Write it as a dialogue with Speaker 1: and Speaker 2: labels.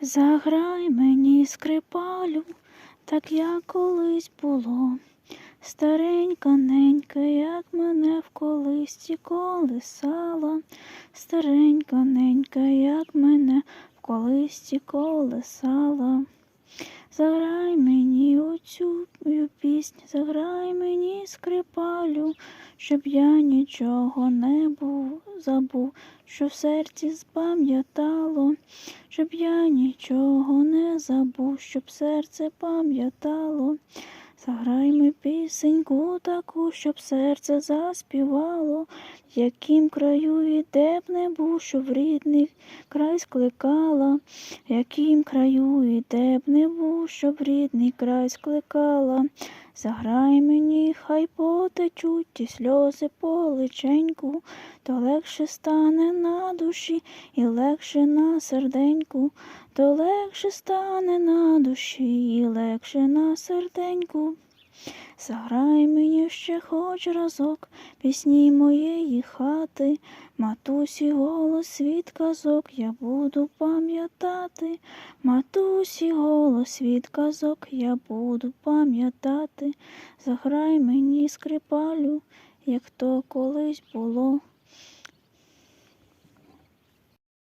Speaker 1: Заграй мені скрипалю, так як колись було. Старенька ненька, як мене в колисці колисала. Старенька ненька, як мене в колисці колесала. Заграй мені оцю мою заграй мені скрипалю, щоб я нічого не був, забув, що в серці спам'ятало, щоб я нічого не забув, щоб серце пам'ятало. Заграй ми пісеньку таку, щоб серце заспівало, яким краю і де б не був, що в рідний край скликала, яким краю і де б не був, що в рідний край скликала. Заграй мені, хай потечуть ті сльози по личеньку, то легше стане на душі і легше на серденьку, то легше стане на душі і легше на серденьку. Заграй мені ще хоч разок пісні моєї хати, матусі голос від казок я буду пам'ятати, матусі голос від казок я буду пам'ятати. Заграй мені скрипалю, як то колись було.